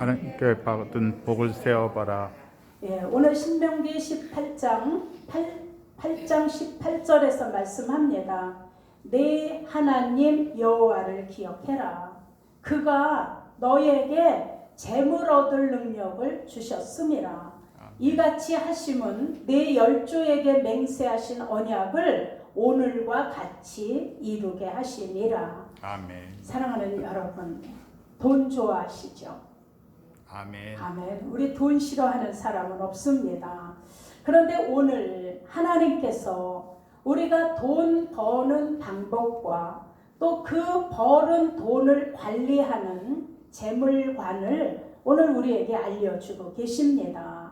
하나님께 받은 복을 세어봐라. 예, 오늘 신명기 18장 8, 8장 18절에서 말씀합니다. 내 하나님 여호와를 기억해라. 그가 너에게 재물 얻을 능력을 주셨음이라. 이같이 하심은 내 열조에게 맹세하신 언약을 오늘과 같이 이루게 하심이라. 아멘. 사랑하는 여러분, 돈 좋아하시죠? 아멘. 아멘. 우리 돈 싫어하는 사람은 없습니다. 그런데 오늘 하나님께서 우리가 돈 버는 방법과 또그 벌은 돈을 관리하는 재물관을 오늘 우리에게 알려주고 계십니다.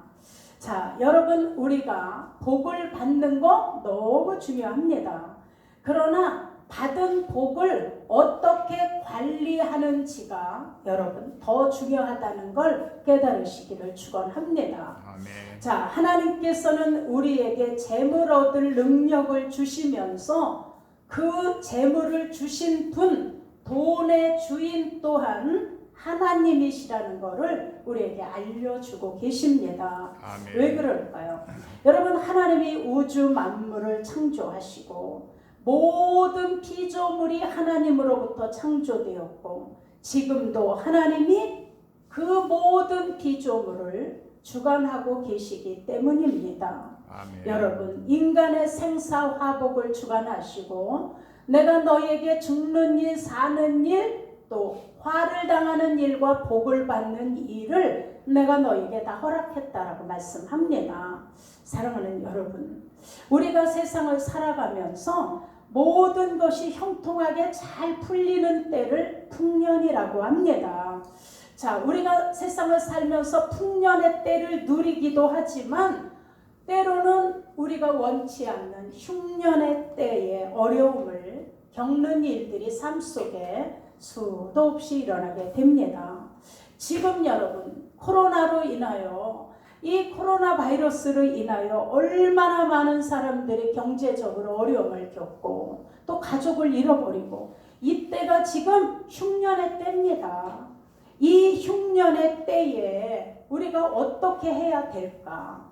자, 여러분, 우리가 복을 받는 거 너무 중요합니다. 그러나 받은 복을 어떻게 관리하는지가 여러분 더 중요하다는 걸 깨달으시기를 축원합니다. 아멘. 자, 하나님께서는 우리에게 재물 얻을 능력을 주시면서 그 재물을 주신 분, 돈의 주인 또한 하나님이시라는 것을 우리에게 알려주고 계십니다. 아멘. 왜 그럴까요? 여러분 하나님이 우주 만물을 창조하시고 모든 피조물이 하나님으로부터 창조되었고 지금도 하나님이 그 모든 피조물을 주관하고 계시기 때문입니다. 아멘. 여러분 인간의 생사화복을 주관하시고 내가 너에게 죽는 일 사는 일 또 화를 당하는 일과 복을 받는 일을 내가 너에게 다 허락했다라고 말씀합니다. 사랑하는 여러분 우리가 세상을 살아가면서 모든 것이 형통하게 잘 풀리는 때를 풍년이라고 합니다. 자, 우리가 세상을 살면서 풍년의 때를 누리기도 하지만 때로는 우리가 원치 않는 흉년의 때에 어려움을 겪는 일들이 삶 속에 수도 없이 일어나게 됩니다. 지금 여러분 코로나로 인하여 이 코로나 바이러스로 인하여 얼마나 많은 사람들이 경제적으로 어려움을 겪고 또 가족을 잃어버리고 이때가 지금 흉년의 때입니다. 이 흉년의 때에 우리가 어떻게 해야 될까?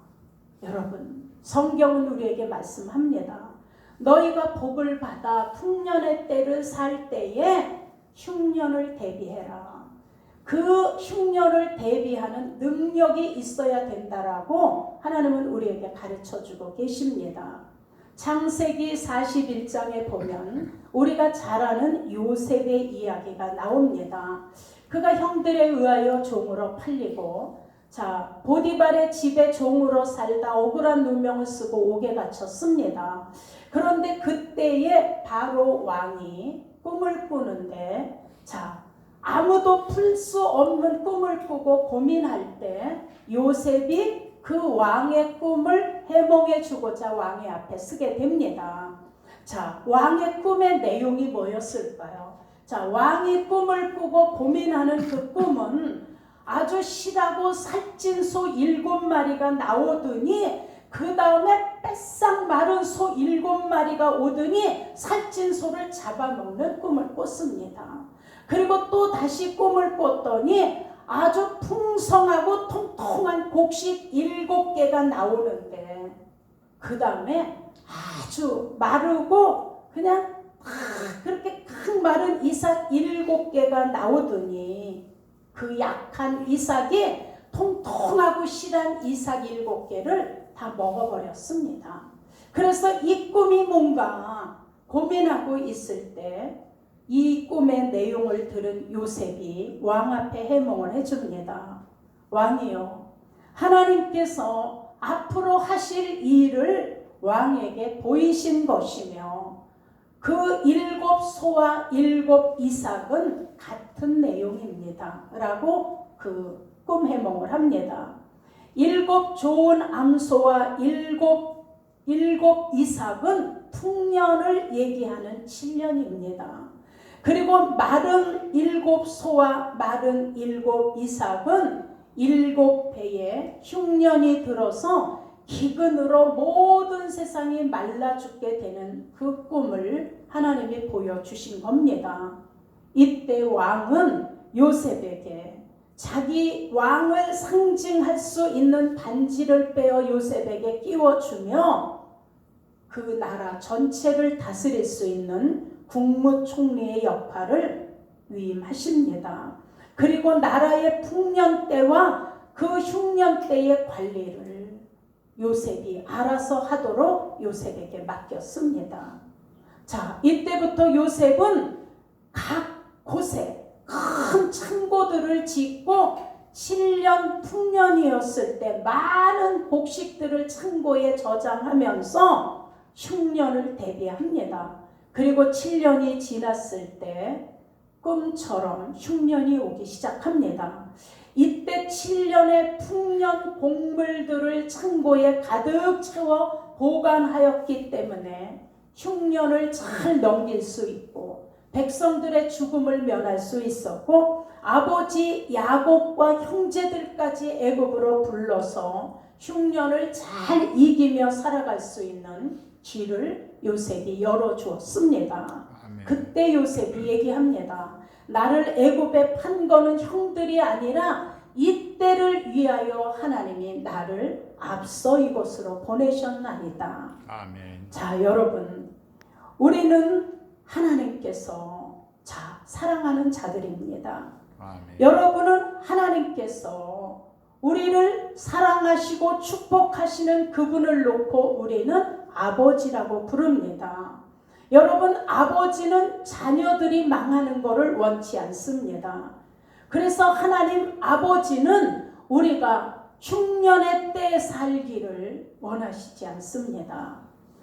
여러분, 성경은 우리에게 말씀합니다. 너희가 복을 받아 풍년의 때를 살 때에 흉년을 대비해라. 그 흉년을 대비하는 능력이 있어야 된다라고 하나님은 우리에게 가르쳐 주고 계십니다. 창세기 41장에 보면 우리가 잘 아는 요셉의 이야기가 나옵니다. 그가 형들에 의하여 종으로 팔리고 자 보디발의 집에 종으로 살다 억울한 누명을 쓰고 옥에 갇혔습니다. 그런데 그때에 바로 왕이 꿈을 꾸는데 자 아무도 풀 수 없는 꿈을 꾸고 고민할 때 요셉이 그 왕의 꿈을 해몽해 주고자 왕의 앞에 쓰게 됩니다. 자, 왕의 꿈의 내용이 뭐였을까요? 자, 왕이 꿈을 꾸고 고민하는 그 꿈은 아주 실하고 살찐 소 일곱 마리가 나오더니 그 다음에 뺏상 마른 소 일곱 마리가 오더니 살찐 소를 잡아먹는 꿈을 꿨습니다. 그리고 또 다시 꿈을 꿨더니 아주 풍성하고 통통한 곡식 일곱 개가 나오는데 그 다음에 아주 마르고 그냥 막 그렇게 큰 마른 이삭 일곱 개가 나오더니 그 약한 이삭이 통통하고 실한 이삭 일곱 개를 다 먹어버렸습니다. 그래서 이 꿈이 뭔가 고민하고 있을 때 이 꿈의 내용을 들은 요셉이 왕 앞에 해몽을 해줍니다. 왕이요. 하나님께서 앞으로 하실 일을 왕에게 보이신 것이며 그 일곱 소와 일곱 이삭은 같은 내용입니다. 라고 그 꿈 해몽을 합니다. 일곱 좋은 암소와 일곱 일곱 이삭은 풍년을 얘기하는 7년입니다. 그리고 마른 일곱 소와 마른 일곱 이삭은 일곱 배에 흉년이 들어서 기근으로 모든 세상이 말라 죽게 되는 그 꿈을 하나님이 보여주신 겁니다. 이때 왕은 요셉에게 자기 왕을 상징할 수 있는 반지를 빼어 요셉에게 끼워주며 그 나라 전체를 다스릴 수 있는 국무총리의 역할을 위임하십니다. 그리고 나라의 풍년 때와 그 흉년 때의 관리를 요셉이 알아서 하도록 요셉에게 맡겼습니다. 자, 이때부터 요셉은 각 곳에 큰 창고들을 짓고 7년 풍년이었을 때 많은 곡식들을 창고에 저장하면서 흉년을 대비합니다. 그리고 7년이 지났을 때 꿈처럼 흉년이 오기 시작합니다. 이때 7년의 풍년 곡물들을 창고에 가득 채워 보관하였기 때문에 흉년을 잘 넘길 수 있고 백성들의 죽음을 면할 수 있었고 아버지 야곱과 형제들까지 애굽으로 불러서 흉년을 잘 이기며 살아갈 수 있는 길을 요셉이 열어 주었습니다. 아멘. 그때 요셉이 얘기합니다. 나를 애굽에 판 거는 형들이 아니라 이때를 위하여 하나님이 나를 앞서 이곳으로 보내셨나이다. 아멘. 자, 여러분, 우리는 하나님께서 자, 사랑하는 자들입니다. 아멘. 여러분은 하나님께서 우리를 사랑하시고 축복하시는 그분을 놓고 우리는 아버지라고 부릅니다. 여러분, 아버지는 자녀들이 망하는 것을 원치 않습니다. 그래서 하나님 아버지는 우리가 흉년의 때 살기를 원하시지 않습니다.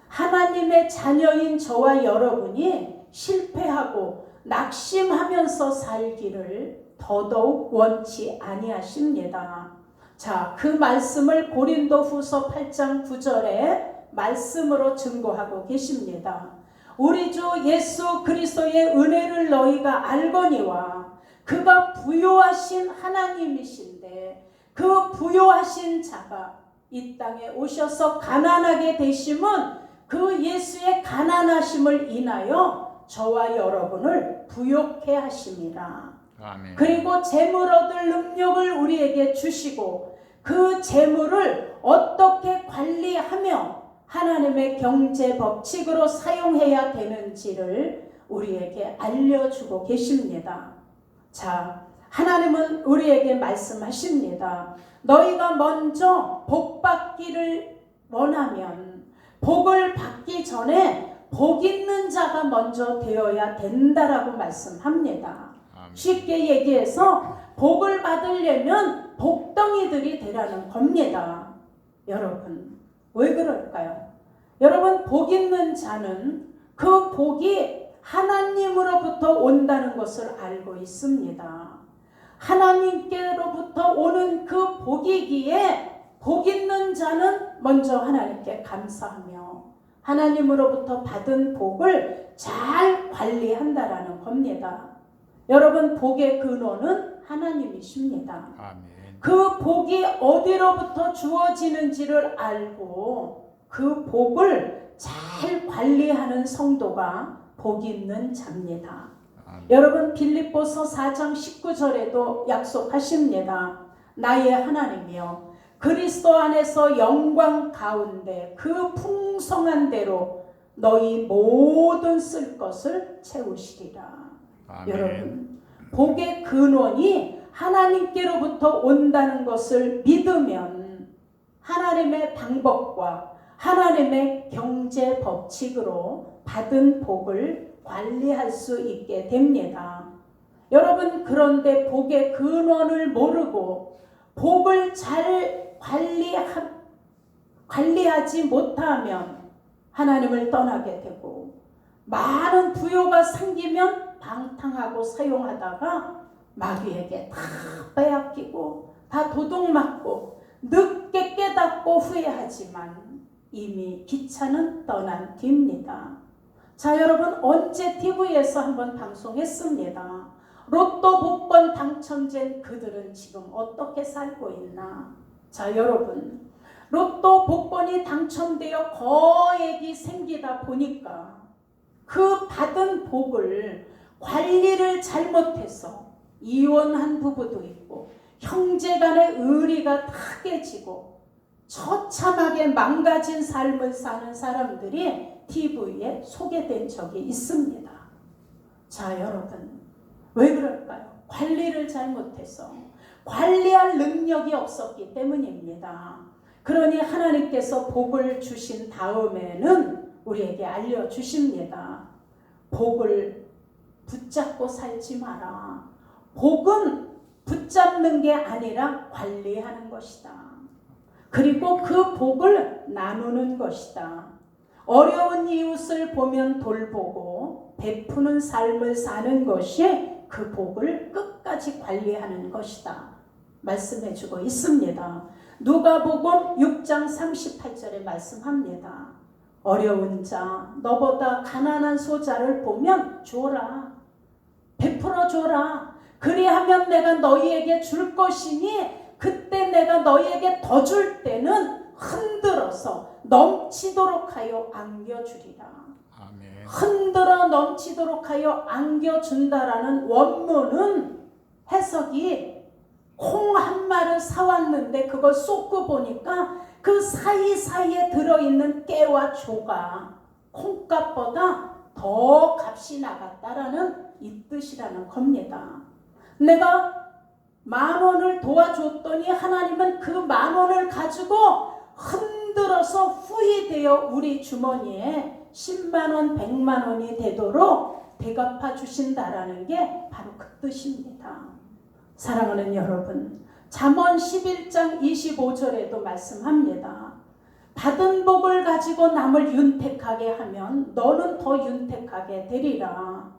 하나님의 자녀인 저와 여러분이 실패하고 낙심하면서 살기를 더더욱 원치 아니하십니다. 자, 그 말씀을 고린도 후서 8장 9절에 말씀으로 증거하고 계십니다. 우리 주 예수 그리스도의 은혜를 너희가 알거니와 그가 부요하신 하나님이신데 그 부요하신 자가 이 땅에 오셔서 가난하게 되심은 그 예수의 가난하심을 인하여 저와 여러분을 부욕해 하심이라. 아멘. 그리고 재물 얻을 능력을 우리에게 주시고 그 재물을 어떻게 관리하며 하나님의 경제 법칙으로 사용해야 되는지를 우리에게 알려주고 계십니다. 자, 하나님은 우리에게 말씀하십니다. 너희가 먼저 복 받기를 원하면 복을 받기 전에 복 있는 자가 먼저 되어야 된다라고 말씀합니다. 아멘. 쉽게 얘기해서 복을 받으려면 복덩이들이 되라는 겁니다. 여러분, 왜 그럴까요? 여러분, 복 있는 자는 그 복이 하나님으로부터 온다는 것을 알고 있습니다. 하나님께로부터 오는 그 복이기에 복 있는 자는 먼저 하나님께 감사하며 하나님으로부터 받은 복을 잘 관리한다라는 겁니다. 여러분 복의 근원은 하나님이십니다. 아멘. 그 복이 어디로부터 주어지는지를 알고 그 복을 잘 관리하는 성도가 복 있는 자입니다. 아멘. 여러분 빌립보서 4장 19절에도 약속하십니다. 나의 하나님이여 그리스도 안에서 영광 가운데 그 풍성한 대로 너희 모든 쓸 것을 채우시리라. 아멘. 여러분, 복의 근원이 하나님께로부터 온다는 것을 믿으면 하나님의 방법과 하나님의 경제 법칙으로 받은 복을 관리할 수 있게 됩니다. 여러분, 그런데 복의 근원을 모르고 복을 잘 관리하, 관리하지 못하면 하나님을 떠나게 되고 많은 부요가 생기면 방탕하고 사용하다가 마귀에게 다 빼앗기고 다 도둑 맞고 늦게 깨닫고 후회하지만 이미 기차는 떠난 뒤입니다. 자 여러분 언제 TV에서 한번 방송했습니다. 로또 복권 당첨된 그들은 지금 어떻게 살고 있나? 자 여러분 로또 복권이 당첨되어 거액이 생기다 보니까 그 받은 복을 관리를 잘못해서 이혼한 부부도 있고 형제 간의 의리가 타개지고 처참하게 망가진 삶을 사는 사람들이 TV에 소개된 적이 있습니다. 자, 여러분. 왜 그럴까요? 관리를 잘못해서 관리할 능력이 없었기 때문입니다. 그러니 하나님께서 복을 주신 다음에는 우리에게 알려주십니다. 복을 붙잡고 살지 마라. 복은 붙잡는 게 아니라 관리하는 것이다. 그리고 그 복을 나누는 것이다. 어려운 이웃을 보면 돌보고 베푸는 삶을 사는 것이 그 복을 끝까지 관리하는 것이다. 말씀해 주고 있습니다. 누가복음 6장 38절에 말씀합니다. 어려운 자, 너보다 가난한 소자를 보면 줘라. 베풀어 줘라. 그리하면 내가 너희에게 줄 것이니 그때 내가 너희에게 더 줄 때는 흔들어서 넘치도록 하여 안겨주리라. 아멘. 흔들어 넘치도록 하여 안겨준다라는 원문은 해석이 콩 한 마를 사왔는데 그걸 쏟고 보니까 그 사이사이에 들어있는 깨와 조가 콩값보다 더 값이 나갔다라는 이 뜻이라는 겁니다. 내가 만 원을 도와줬더니 하나님은 그 만 원을 가지고 흔들어서 후이되어 우리 주머니에 10만 원, 100만 원이 되도록 대갚아 주신다라는 게 바로 그 뜻입니다. 사랑하는 여러분, 잠언 11장 25절에도 말씀합니다. 받은 복을 가지고 남을 윤택하게 하면 너는 더 윤택하게 되리라.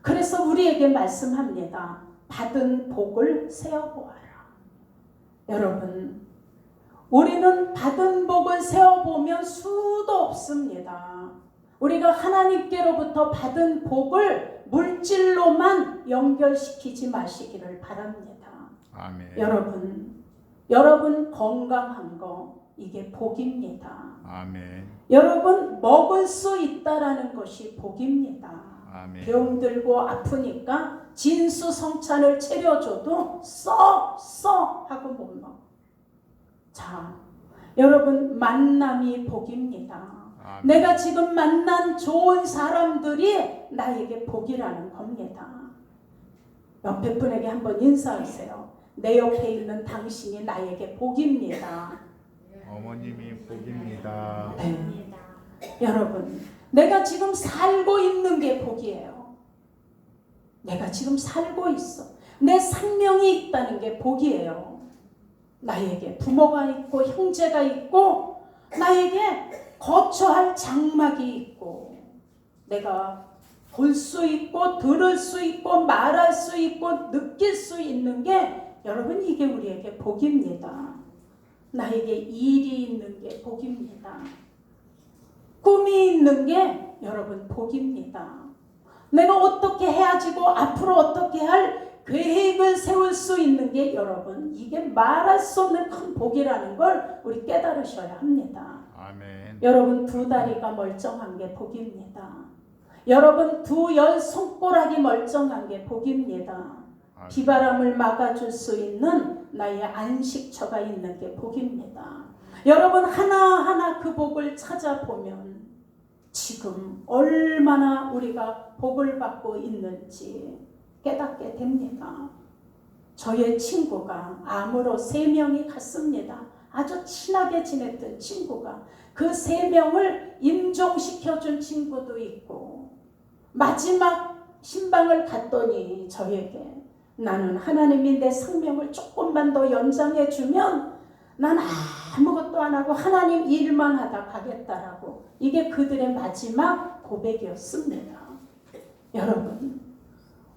그래서 우리에게 말씀합니다. 받은 복을 세어보아라. 여러분, 우리는 받은 복을 세어보면 수도 없습니다. 우리가 하나님께로부터 받은 복을 물질로만 연결시키지 마시기를 바랍니다. 아멘. 여러분, 여러분 건강한 거 이게 복입니다. 아멘. 여러분 먹을 수 있다라는 것이 복입니다. 아멘. 병들고 아프니까 진수 성찬을 차려줘도 써 써 하고 못 먹어. 자, 여러분 만남이 복입니다. 아멘. 내가 지금 만난 좋은 사람들이 나에게 복이라는 겁니다. 옆에 분에게 한번 인사하세요. 내 옆에 있는 당신이 나에게 복입니다. 어머님이 복입니다. 네. 여러분, 내가 지금 살고 있는 게 복이에요. 내가 지금 살고 있어. 내 생명이 있다는 게 복이에요. 나에게 부모가 있고 형제가 있고 나에게 거처할 장막이 있고 내가 볼 수 있고 들을 수 있고 말할 수 있고 느낄 수 있는 게 여러분 이게 우리에게 복입니다. 나에게 일이 있는 게 복입니다. 꿈이 있는 게 여러분 복입니다. 내가 어떻게 해야지고 앞으로 어떻게 할 계획을 세울 수 있는 게 여러분 이게 말할 수 없는 큰 복이라는 걸 우리 깨달으셔야 합니다. 아멘. 여러분 두 다리가 멀쩡한 게 복입니다. 여러분 두 열 손가락이 멀쩡한 게 복입니다. 비바람을 막아줄 수 있는 나의 안식처가 있는 게 복입니다. 여러분 하나하나 그 복을 찾아보면 지금 얼마나 우리가 복을 받고 있는지 깨닫게 됩니다. 저의 친구가 암으로 세 명이 갔습니다. 아주 친하게 지냈던 친구가 그 세 명을 임종시켜준 친구도 있고 마지막 신방을 갔더니 저에게 나는 하나님이 내 생명을 조금만 더 연장해 주면 난 아무것도 안 하고 하나님 일만 하다 가겠다라고 이게 그들의 마지막 고백이었습니다. 여러분,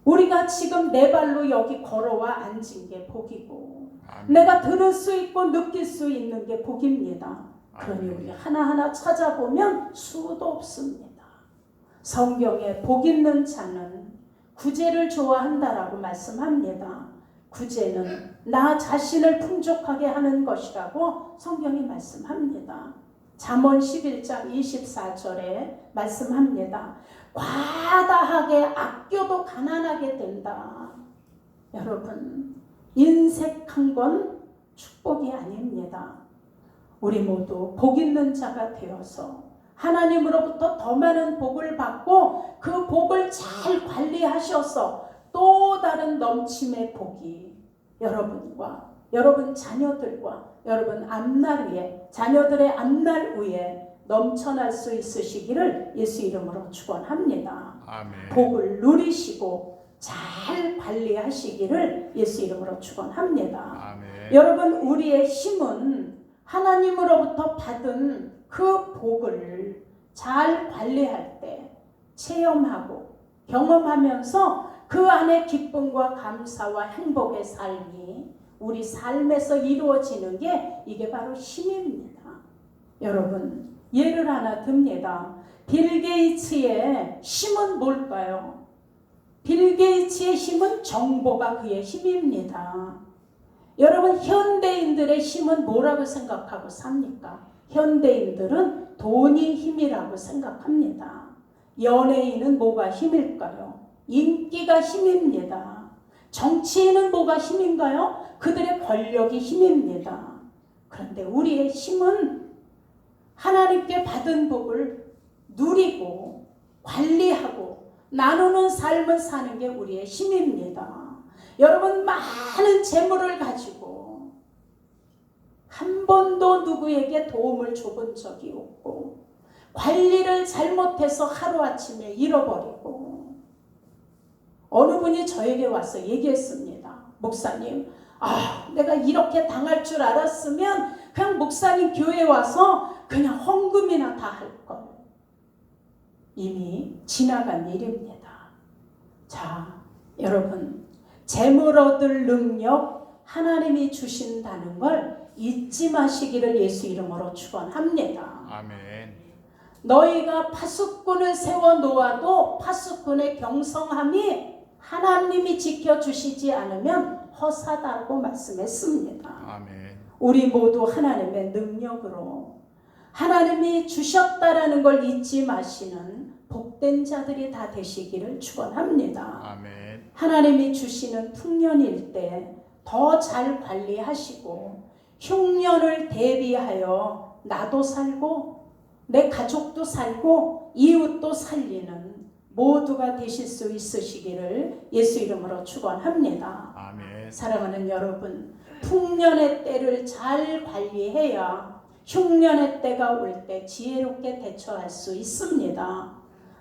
우리가 지금 내 발로 여기 걸어와 앉은 게 복이고 아멘. 내가 들을 수 있고 느낄 수 있는 게 복입니다. 그러니 우리 하나하나 찾아보면 수도 없습니다. 성경에 복 있는 자는 구제를 좋아한다라고 말씀합니다. 구제는 나 자신을 풍족하게 하는 것이라고 성경이 말씀합니다. 잠언 11장 24절에 말씀합니다. 과다하게 아껴도 가난하게 된다. 여러분, 인색한 건 축복이 아닙니다. 우리 모두 복 있는 자가 되어서 하나님으로부터 더 많은 복을 받고 그 복을 잘 관리하셔서 또 다른 넘침의 복이 여러분과 여러분 자녀들과 여러분 앞날 위에 자녀들의 앞날 위에 넘쳐날 수 있으시기를 예수 이름으로 축원합니다. 아멘. 복을 누리시고 잘 관리하시기를 예수 이름으로 축원합니다. 아멘. 여러분 우리의 힘은 하나님으로부터 받은 그 복을 잘 관리할 때 체험하고 경험하면서 그 안에 기쁨과 감사와 행복의 삶이 우리 삶에서 이루어지는 게 이게 바로 힘입니다. 여러분 예를 하나 듭니다. 빌 게이츠의 힘은 뭘까요? 빌 게이츠의 힘은 정보가 그의 힘입니다. 여러분 현대인들의 힘은 뭐라고 생각하고 삽니까? 현대인들은 돈이 힘이라고 생각합니다. 연예인은 뭐가 힘일까요? 인기가 힘입니다. 정치인은 뭐가 힘인가요? 그들의 권력이 힘입니다. 그런데 우리의 힘은 하나님께 받은 복을 누리고 관리하고 나누는 삶을 사는 게 우리의 힘입니다. 여러분 많은 재물을 가지고 한 번도 누구에게 도움을 줘본 적이 없고 관리를 잘못해서 하루아침에 잃어버리고 어느 분이 저에게 와서 얘기했습니다. 목사님, 아, 내가 이렇게 당할 줄 알았으면 그냥 목사님 교회 와서 그냥 헌금이나 다 할 걸. 이미 지나간 일입니다. 자, 여러분, 재물 얻을 능력 하나님이 주신다는 걸 잊지 마시기를 예수 이름으로 축원합니다. 아멘. 너희가 파수꾼을 세워 놓아도 파수꾼의 경성함이 하나님이 지켜 주시지 않으면 허사다고 말씀했습니다. 아멘. 우리 모두 하나님의 능력으로 하나님이 주셨다라는 걸 잊지 마시는 복된 자들이 다 되시기를 축원합니다. 아멘. 하나님이 주시는 풍년일 때 더 잘 관리하시고 흉년을 대비하여 나도 살고 내 가족도 살고 이웃도 살리는 모두가 되실 수 있으시기를 예수 이름으로 축원합니다. 아멘. 사랑하는 여러분, 풍년의 때를 잘 관리해야 흉년의 때가 올 때 지혜롭게 대처할 수 있습니다.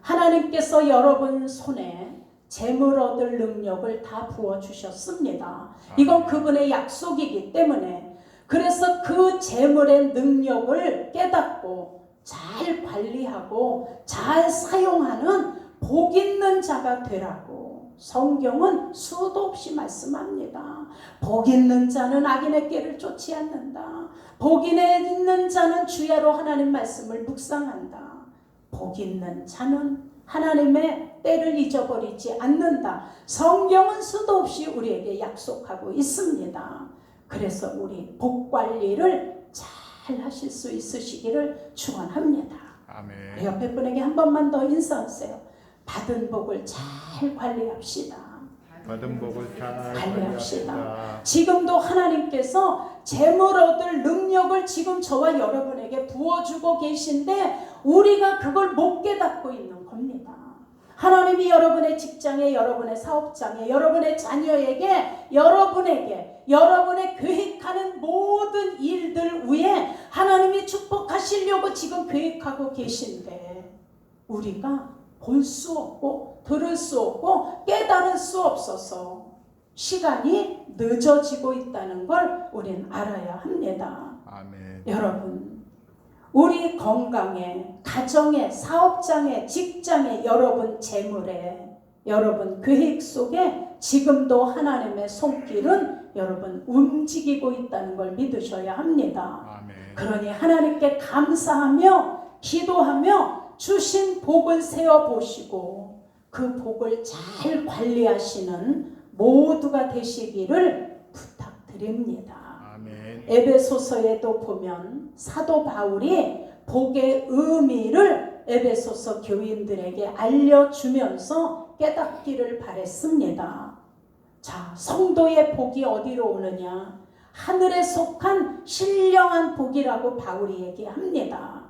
하나님께서 여러분 손에 재물 얻을 능력을 다 부어 주셨습니다. 이건 그분의 약속이기 때문에 그래서 그 재물의 능력을 깨닫고 잘 관리하고 잘 사용하는 복 있는 자가 되라고 성경은 수도 없이 말씀합니다. 복 있는 자는 악인의 꾀를 쫓지 않는다. 복 있는 자는 주야로 하나님 말씀을 묵상한다. 복 있는 자는 하나님의 때를 잊어버리지 않는다. 성경은 수도 없이 우리에게 약속하고 있습니다. 그래서 우리 복 관리를 잘 하실 수 있으시기를 축원합니다. 아멘. 옆에 분에게 한 번만 더 인사하세요. 받은 복을 잘 관리합시다. 받은 복을 잘 관리합시다. 지금도 하나님께서 재물 얻을 능력을 지금 저와 여러분에게 부어주고 계신데 우리가 그걸 못 깨닫고 있는 겁니다. 하나님이 여러분의 직장에, 여러분의 사업장에, 여러분의 자녀에게, 여러분에게, 여러분의 계획하는 모든 일들 위에 하나님이 축복하시려고 지금 계획하고 계신데 우리가 볼 수 없고 들을 수 없고 깨달을 수 없어서 시간이 늦어지고 있다는 걸 우린 알아야 합니다. 아멘. 여러분, 우리 건강에, 가정에, 사업장에, 직장에, 여러분 재물에, 여러분 계획 속에 지금도 하나님의 손길은 여러분 움직이고 있다는 걸 믿으셔야 합니다. 아멘. 그러니 하나님께 감사하며 기도하며 주신 복을 세어 보시고 그 복을 잘 관리하시는 모두가 되시기를 부탁드립니다. 아멘. 에베소서에도 보면 사도 바울이 복의 의미를 에베소서 교인들에게 알려주면서 깨닫기를 바랬습니다. 자, 성도의 복이 어디로 오느냐? 하늘에 속한 신령한 복이라고 바울이 얘기합니다.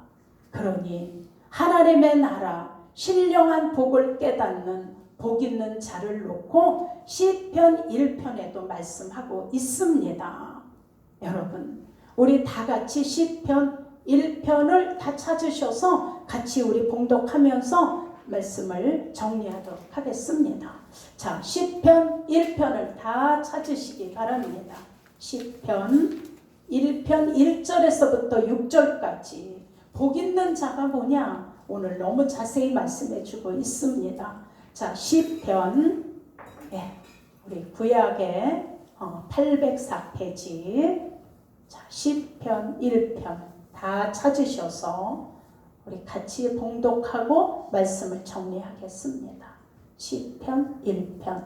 그러니 하나님의 나라 신령한 복을 깨닫는 복 있는 자를 놓고 시편 1편에도 말씀하고 있습니다. 여러분, 우리 다 같이 시편 1편을 다 찾으셔서 같이 우리 봉독하면서 말씀을 정리하도록 하겠습니다. 자, 시편 1편을 다 찾으시기 바랍니다. 시편 1편 1절에서부터 6절까지 복 있는 자가 뭐냐? 오늘 너무 자세히 말씀해 주고 있습니다. 자, 시편 예, 우리 구약의 어, 804페이지 자, 시편 1편 다 찾으셔서 우리 같이 봉독하고 말씀을 정리하겠습니다. 시편 1편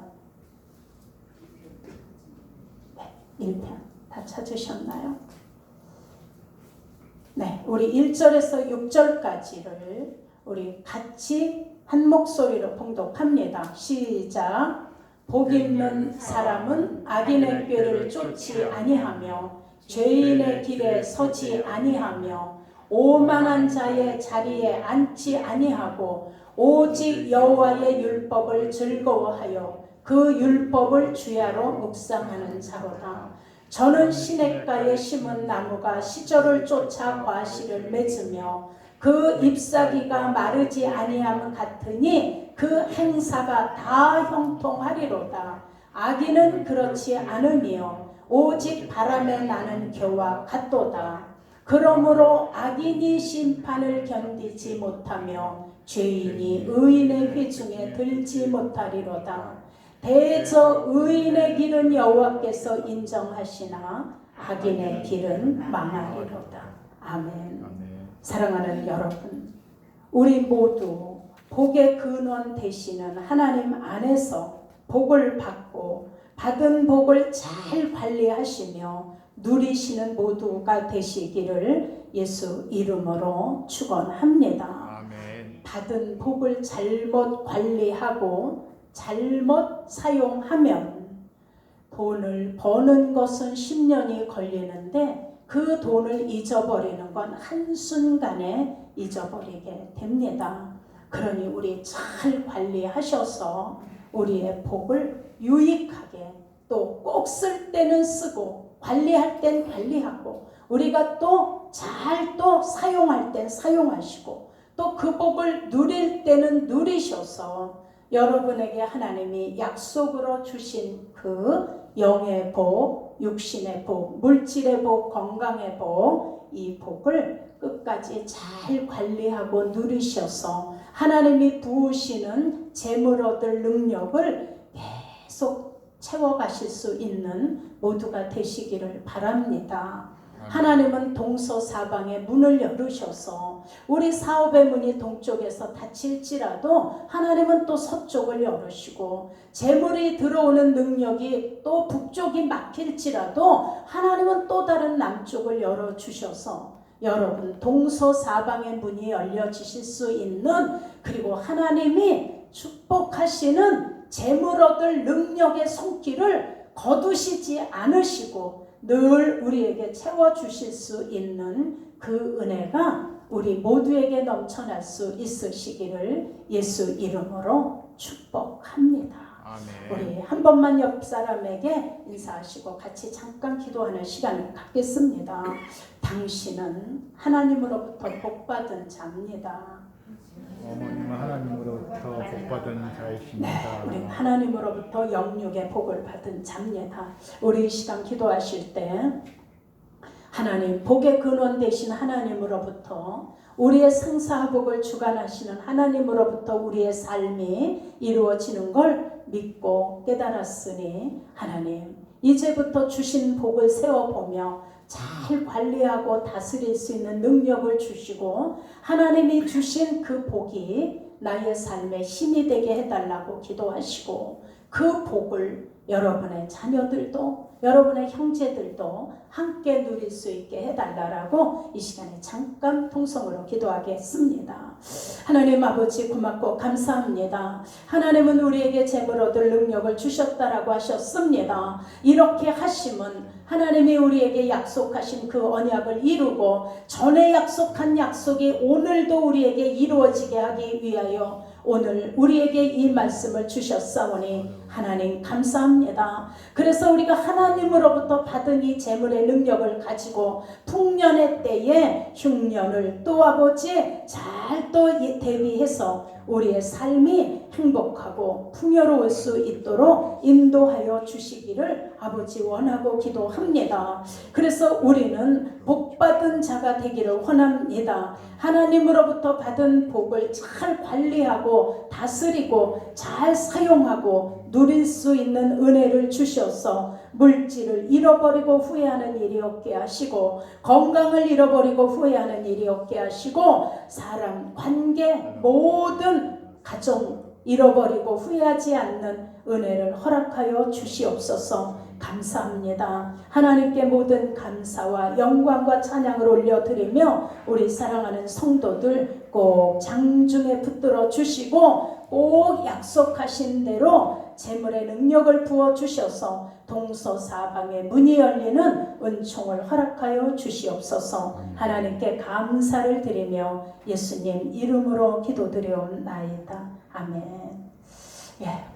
네, 1편 다 찾으셨나요? 네, 우리 1절에서 6절까지를 우리 같이 한 목소리로 봉독합니다. 시작. 복 있는 사람은 악인의 꾀를 쫓지 아니하며 죄인의 길에 서지 아니하며 오만한 자의 자리에 앉지 아니하고 오직 여호와의 율법을 즐거워하여 그 율법을 주야로 묵상하는 자로다. 저는 시냇가에 심은 나무가 시절을 쫓아 과실을 맺으며 그 잎사귀가 마르지 아니함 같으니 그 행사가 다 형통하리로다. 악인은 그렇지 않으며 오직 바람에 나는 겨와 같도다. 그러므로 악인이 심판을 견디지 못하며 죄인이 의인의 회중에 들지 못하리로다. 대저 의인의 길은 여호와께서 인정하시나 악인의 길은 망하리로다. 아멘. 사랑하는 여러분, 우리 모두 복의 근원 되시는 하나님 안에서 복을 받고 받은 복을 잘 관리하시며 누리시는 모두가 되시기를 예수 이름으로 축원합니다. 받은 복을 잘못 관리하고 잘못 사용하면 돈을 버는 것은 10년이 걸리는데 그 돈을 잊어버리는 건 한순간에 잊어버리게 됩니다. 그러니 우리 잘 관리하셔서 우리의 복을 유익하게 또 꼭 쓸 때는 쓰고 관리할 땐 관리하고 우리가 또 잘또 사용할 땐 사용하시고 또 그 복을 누릴 때는 누리셔서 여러분에게 하나님이 약속으로 주신 그 영의 복, 육신의 복, 물질의 복, 건강의 복, 이 복을 끝까지 잘 관리하고 누리셔서 하나님이 부으시는 재물 얻을 능력을 계속 채워가실 수 있는 모두가 되시기를 바랍니다. 하나님은 동서사방에 문을 열으셔서 우리 사업의 문이 동쪽에서 닫힐지라도 하나님은 또 서쪽을 열으시고 재물이 들어오는 능력이 또 북쪽이 막힐지라도 하나님은 또 다른 남쪽을 열어 주셔서 여러분 동서사방의 문이 열려지실 수 있는 그리고 하나님이 축복하시는 재물 얻을 능력의 손길을 거두시지 않으시고 늘 우리에게 채워 주실 수 있는 그 은혜가 우리 모두에게 넘쳐날 수 있으시기를 예수 이름으로 축복합니다. 아멘. 우리 한 번만 옆 사람에게 인사하시고 같이 잠깐 기도하는 시간을 갖겠습니다. 당신은 하나님으로부터 복받은 자입니다. 어머님은 하나님으로부터 복받은 네, 자이십니다. 우리 하나님으로부터 영육의 복을 받은 자입니다. 우리 이 시간 기도하실 때 하나님 복의 근원 되신 하나님으로부터 우리의 상사복을 주관하시는 하나님으로부터 우리의 삶이 이루어지는 걸 믿고 깨달았으니 하나님 이제부터 주신 복을 세워보며 잘 관리하고 다스릴 수 있는 능력을 주시고 하나님이 주신 그 복이 나의 삶에 힘이 되게 해달라고 기도하시고 그 복을 여러분의 자녀들도 여러분의 형제들도 함께 누릴 수 있게 해달라라고 이 시간에 잠깐 통성으로 기도하겠습니다. 하나님 아버지 고맙고 감사합니다. 하나님은 우리에게 재물 얻을 능력을 주셨다라고 하셨습니다. 이렇게 하심은 하나님이 우리에게 약속하신 그 언약을 이루고 전에 약속한 약속이 오늘도 우리에게 이루어지게 하기 위하여 오늘 우리에게 이 말씀을 주셨사오니 하나님 감사합니다. 그래서 우리가 하나님으로부터 받은 이 재물의 능력을 가지고 풍년의 때에 흉년을 또 아버지 잘 또 대비해서 우리의 삶이 행복하고 풍요로울 수 있도록 인도하여 주시기를 아버지 원하고 기도합니다. 그래서 우리는 복받은 자가 되기를 원합니다. 하나님으로부터 받은 복을 잘 관리하고 다스리고 잘 사용하고 누릴 수 있는 은혜를 주셔서 물질을 잃어버리고 후회하는 일이 없게 하시고 건강을 잃어버리고 후회하는 일이 없게 하시고 사람 관계 모든 가정 잃어버리고 후회하지 않는 은혜를 허락하여 주시옵소서 감사합니다. 하나님께 모든 감사와 영광과 찬양을 올려드리며 우리 사랑하는 성도들 꼭 장중에 붙들어 주시고 꼭 약속하신 대로 재물의 능력을 부어 주셔서 동서사방에 문이 열리는 은총을 허락하여 주시옵소서 하나님께 감사를 드리며 예수님 이름으로 기도드려옵나이다. 아멘. 예.